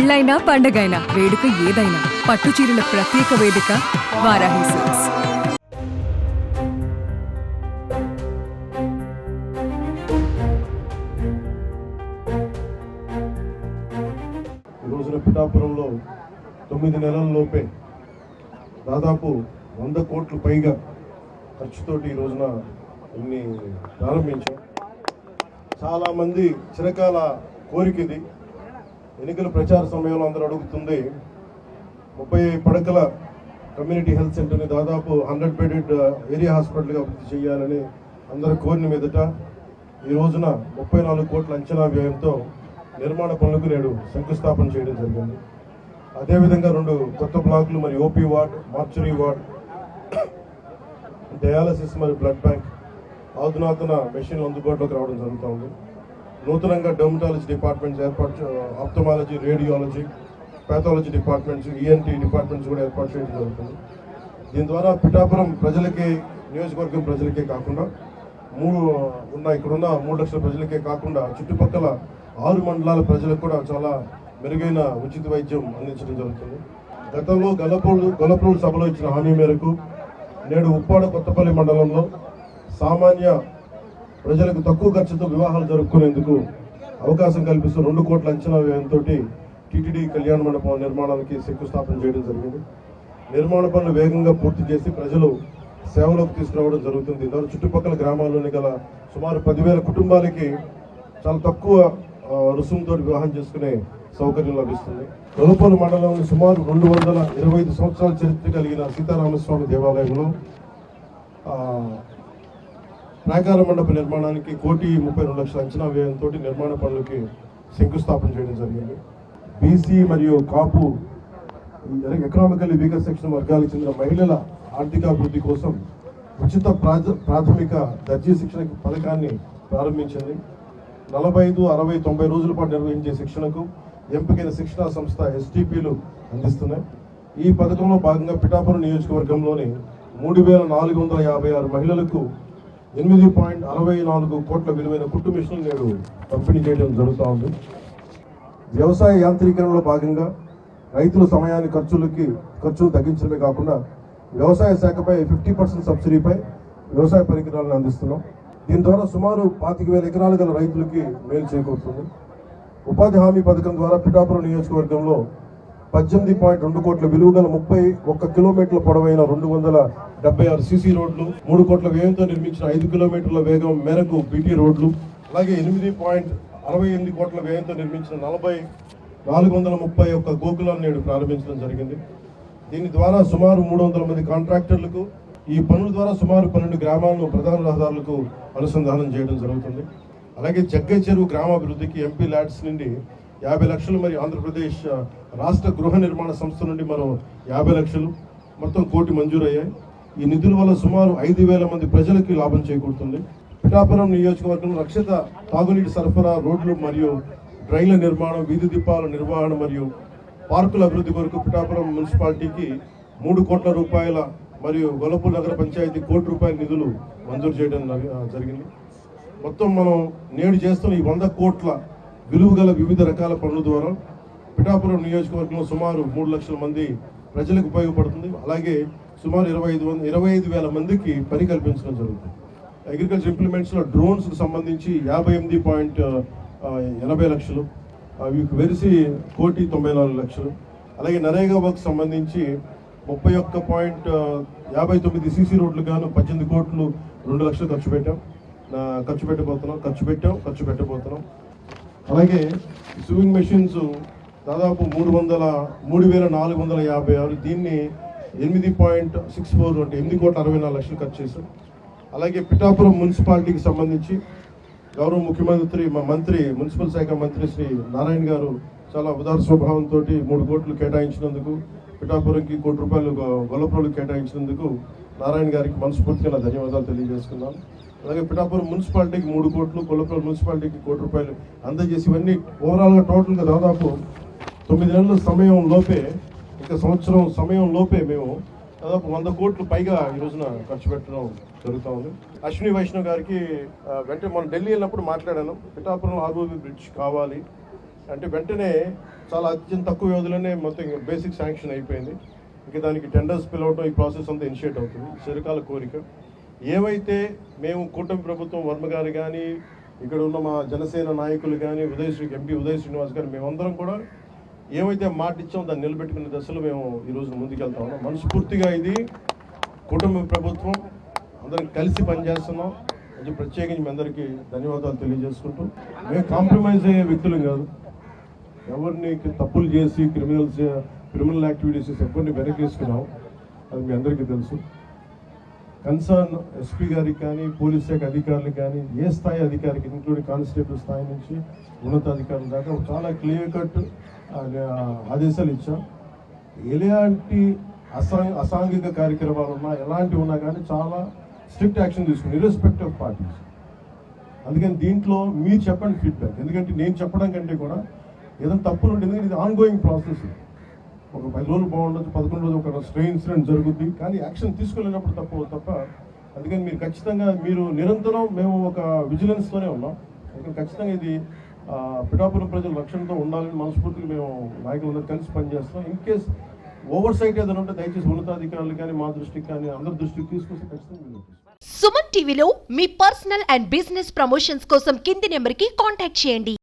పెళ్ళైనా పండగైనా వేడుక ఏదైనా పట్టు చీరల ప్రత్యేక వేదిక వారాహి సిల్క్స్. ఈరోజున రోజున పిఠాపురంలో తొమ్మిది నెలల లోపే దాదాపు వంద కోట్ల పైగా ఖర్చుతోటి ఈ రోజున ఇన్ని ప్రారంభించాం. చాలామంది చిరకాల కోరిక ఇది. ఎన్నికల ప్రచార సమయంలో అందరూ అడుగుతుంది ముప్పై పడకల కమ్యూనిటీ హెల్త్ సెంటర్ని దాదాపు హండ్రెడ్ బెడెడ్ ఏరియా హాస్పిటల్గా అభివృద్ధి చేయాలని అందరూ కోరిన మీదట ఈ రోజున ముప్పై నాలుగు కోట్ల అంచనా వ్యయంతో నిర్మాణ పనులకు నేడు శంకుస్థాపన చేయడం జరిగింది. అదేవిధంగా రెండు కొత్త బ్లాకులు మరి OP ward mortuary ward dialysis మరియు బ్లడ్ బ్యాంక్ ఆధునాతన మెషిన్లు అందుబాటులోకి రావడం జరుగుతుంది నూతనంగా డెర్మటాలజీ డిపార్ట్మెంట్స్ ఏర్పాటు ophthalmology radiology pathology departments ENT departments కూడా ఏర్పాటు చేయడం జరుగుతుంది. దీని ద్వారా పిఠాపురం ప్రజలకి నియోజకవర్గం ప్రజలకే కాకుండా మూడు ఉన్న ఇక్కడున్న మూడు లక్షల ప్రజలకే కాకుండా చుట్టుపక్కల ఆరు మండలాల ప్రజలకు కూడా చాలా మెరుగైన ఉచిత వైద్యం అందించడం జరుగుతుంది. గతంలో గొల్లపూడి గొల్లపూడి సభలో ఇచ్చిన హామీ మేరకు నేడు ఉప్పాడ కొత్తపల్లి మండలంలో సామాన్య ప్రజలకు తక్కువ ఖర్చుతో వివాహాలు జరుపుకునేందుకు అవకాశం కల్పిస్తూ రెండు కోట్ల అంచనా వ్యయంతో టీటీడీ కళ్యాణ మండపం నిర్మాణానికి శంకుస్థాపన చేయడం జరిగింది. నిర్మాణ పనులు వేగంగా పూర్తి చేసి ప్రజలు సేవలోకి తీసుకురావడం జరుగుతుంది. దాని చుట్టుపక్కల గ్రామాల్లోని గల సుమారు పదివేల కుటుంబాలకి చాలా తక్కువ రుసుముతో వివాహం చేసుకునే సౌకర్యం లభిస్తుంది. తదుపరి మండలంలో సుమారు రెండు వందల ఇరవై ఐదు సంవత్సరాల చరిత్ర కలిగిన సీతారామస్వామి దేవాలయంలో ప్రాకార మండప నిర్మాణానికి కోటి ముప్పై రెండు లక్షల అంచనా వ్యయంతో నిర్మాణ పనులకి శంకుస్థాపన చేయడం జరిగింది. బీసీ మరియు కాపు ఎకనామికల్లీ వీకర్ సెక్షన్ వర్గాలకు చెందిన మహిళల ఆర్థికాభివృద్ధి కోసం ఉచిత ప్రాథ ప్రాథమిక దర్జీ శిక్షణ పథకాన్ని ప్రారంభించింది. నలభై ఐదు అరవై తొంభై రోజుల పాటు నిర్వహించే శిక్షణకు ఎంపికైన శిక్షణా సంస్థ ఎస్టీపీలు అందిస్తున్నాయి. ఈ పథకంలో భాగంగా పిఠాపురం నియోజకవర్గంలోని మూడు వేల నాలుగు వందల యాభై ఆరు మహిళలకు ఎనిమిది పాయింట్ అరవై నాలుగు కోట్ల విలువైన కుట్టు మిషన్లు నేడు పంపిణీ చేయడం జరుగుతూ ఉంది వ్యవసాయ యాంత్రీకరణలో భాగంగా రైతుల సమయాన్ని ఖర్చులకి ఖర్చులు తగ్గించడమే కాకుండా వ్యవసాయ శాఖపై ఫిఫ్టీ పర్సెంట్ సబ్సిడీపై వ్యవసాయ పరికరాలను అందిస్తున్నాం. దీని ద్వారా సుమారు పాతిక వేల ఎకరాలు గల రైతులకి మేలు చేకూరుతుంది. ఉపాధి హామీ పథకం ద్వారా పిఠాపురం నియోజకవర్గంలో పద్దెనిమిది పాయింట్ రెండు కోట్ల విలువ గల ముప్పై ఒక్క కిలోమీటర్ల పొడవైన రెండు వందల డెబ్బై ఆరు సీసీ రోడ్లు మూడు కోట్ల వ్యయంతో నిర్మించిన ఐదు కిలోమీటర్ల వేగం మేరకు బీటీ రోడ్లు అలాగే ఎనిమిది పాయింట్ అరవై ఎనిమిది కోట్ల వ్యయంతో నిర్మించిన నలభై నాలుగు వందల ముప్పై ఒక్క గోకులాన్ని నేడు ప్రారంభించడం జరిగింది. దీని ద్వారా సుమారు మూడు వందల మంది కాంట్రాక్టర్లకు ఈ పనుల ద్వారా సుమారు పన్నెండు గ్రామాలను ప్రధాన రహదారులకు అనుసంధానం చేయడం జరుగుతుంది. అలాగే జగ్గై చెరువు గ్రామాభివృద్ధికి ఎంపీ ల్యాడ్స్ నుండి యాభై లక్షలు మరి ఆంధ్రప్రదేశ్ రాష్ట్ర గృహ నిర్మాణ సంస్థ నుండి మరో యాభై లక్షలు మొత్తం కోటి మంజూరయ్యాయి. ఈ నిధుల వల్ల సుమారు ఐదు వేల మంది ప్రజలకి లాభం చేకూరుతుంది. పిఠాపురం నియోజకవర్గంలో రక్షిత తాగునీటి సరఫరా రోడ్లు మరియు డ్రైన్ల నిర్మాణం వీధి దీపాల నిర్వహణ మరియు పార్కుల అభివృద్ధి కొరకు పిఠాపురం మున్సిపాలిటీకి మూడు కోట్ల రూపాయల మరియు గొల్లపూర్ నగర పంచాయతీ కోటి రూపాయల నిధులు మంజూరు చేయడం జరిగింది. మొత్తం మనం నేడు చేస్తున్న ఈ వంద కోట్ల విలువ గల వివిధ రకాల పనుల ద్వారా పిఠాపురం నియోజకవర్గంలో సుమారు మూడు లక్షల మంది ప్రజలకు ఉపయోగపడుతుంది. అలాగే సుమారు ఇరవై ఐదు వంద ఇరవై ఐదు వేల మందికి పని కల్పించడం జరుగుతుంది అగ్రికల్చర్ ఇంప్లిమెంట్స్లో డ్రోన్స్కి సంబంధించి యాభై ఎనిమిది పాయింట్ ఎనభై లక్షలు అవి వెరిసి కోటి తొంభై నాలుగు లక్షలు అలాగే నరేగా వర్క్ సంబంధించి ముప్పై ఒక్క పాయింట్ యాభై తొమ్మిది సీసీ రోడ్లు గాను పద్దెనిమిది కోట్లు రెండు లక్షలు ఖర్చు పెట్టాం. ఖర్చు పెట్టబోతున్నాం ఖర్చు పెట్టాం ఖర్చు పెట్టబోతున్నాం. అలాగే స్విమ్మింగ్ మెషిన్స్ దాదాపు మూడు వందల మూడు వేల నాలుగు వందల యాభై ఆరు దీన్ని ఎనిమిది పాయింట్ సిక్స్ ఫోర్ అంటే ఎనిమిది కోట్ల అరవై నాలుగు లక్షలు ఖర్చు చేశాం అలాగే పిఠాపురం మున్సిపాలిటీకి సంబంధించి గౌరవ ముఖ్యమంత్రి మా మంత్రి మున్సిపల్ శాఖ మంత్రి శ్రీ నారాయణ గారు చాలా ఉదార స్వభావంతో మూడు కోట్లు కేటాయించినందుకు పిఠాపురంకి కోటి రూపాయలు గొల్లపురంలో కేటాయించినందుకు నారాయణ గారికి మనస్ఫూర్తిగా నా ధన్యవాదాలు తెలియజేసుకున్నాను అలాగే పిఠాపురం మున్సిపాలిటీకి మూడు కోట్లు కొల్లపురం మున్సిపాలిటీకి కోటి రూపాయలు అందజేసి ఇవన్నీ ఓవరాల్గా టోటల్గా దాదాపు తొమ్మిది నెలల సమయం లోపే ఒక సంవత్సరం సమయం లోపే మేము దాదాపు వంద కోట్లు పైగా ఈ రోజున ఖర్చు పెట్టడం జరుగుతూ ఉంది. అశ్విని వైష్ణవ్ గారికి వెంటనే మనం ఢిల్లీ వెళ్ళినప్పుడు మాట్లాడాను. పిఠాపురంలో ఆర్ఓబి బ్రిడ్జ్ కావాలి అంటే వెంటనే చాలా అత్యంత తక్కువ వ్యవధిలోనే మొత్తం బేసిక్ శాంక్షన్ అయిపోయింది. ఇంకా దానికి టెండర్స్ పిలవడం ఈ ప్రాసెస్ అంతా ఇనిషియేట్ అవుతుంది. చిరకాల కోరిక. ఏవైతే మేము కూటమి ప్రభుత్వం వర్మ గారు కానీ ఇక్కడ ఉన్న మా జనసేన నాయకులు కానీ ఉదయ్ శ్రీ ఎంపీ ఉదయ్ శ్రీనివాస్ గారు మేమందరం కూడా ఏమైతే మాట ఇచ్చామో దాన్ని నిలబెట్టుకునే దశలో మేము ఈ రోజు ముందుకెళ్తా ఉన్నాం. మనస్ఫూర్తిగా ఇది కుటుంబ ప్రభుత్వం అందరం కలిసి పనిచేస్తున్నాం. అది ప్రత్యేకించి మీ అందరికీ ధన్యవాదాలు తెలియజేసుకుంటూ మేము కాంప్రమైజ్ అయ్యే వ్యక్తులం కాదు. ఎవరిని తప్పులు చేసి క్రిమినల్స్ క్రిమినల్ యాక్టివిటీస్ ఎవరిని వెనకేసుకున్నాం అది మీ అందరికీ తెలుసు. కన్సర్న్ ఎస్పీ గారికి కానీ పోలీస్ శాఖ అధికారులకు కానీ ఏ స్థాయి అధికారికి ఇంక్లూడింగ్ కానిస్టేబుల్ స్థాయి నుంచి ఉన్నతాధికారుల దాకా చాలా క్లియర్ కట్ ఆదేశాలు ఇచ్చాం. ఎలాంటి అసా అసాంఘిక కార్యక్రమాలు ఉన్నా ఎలాంటివి ఉన్నా కానీ చాలా స్ట్రిక్ట్ యాక్షన్ తీసుకుని ఇర్రెస్పెక్ట్ ఆఫ్ పార్టీస్ అందుకని దీంట్లో మీరు చెప్పండి ఫీడ్బ్యాక్ ఎందుకంటే నేను చెప్పడం కంటే కూడా ఏదైనా తప్పులు ఉంటే ఎందుకంటే ఇది ఆన్గోయింగ్ ప్రాసెస్ ఒక పది రోజులు బాగుండొచ్చు పదకొండు రోజులు ఒక స్ట్రే ఇన్సిడెంట్ జరుగుద్ది. కానీ యాక్షన్ తీసుకోలేనప్పుడు తప్ప తప్ప అందుకని మీరు ఖచ్చితంగా మీరు నిరంతరం మేము ఒక విజిలెన్స్తోనే ఉన్నాం. అందుకని ఖచ్చితంగా ఇది పిఠాపురం ప్రజల రక్షణతో ఉండాలని మనస్ఫూర్తిగా మేము నాయకులందరూ కలిసి పనిచేస్తాం ఇన్ కేస్ ఓవర్ సైట్ ఏదైనా ఉంటే దయచేసి ఉన్నతాధికారులు కానీ మా దృష్టికి కానీ అందరి దృష్టికి తీసుకొస్తే ఖచ్చితంగా సుమన్ టీవీలో మీ పర్సనల్ అండ్ బిజినెస్ ప్రమోషన్స్ కోసం కింది నెంబర్కి కాంటాక్ట్ చేయండి.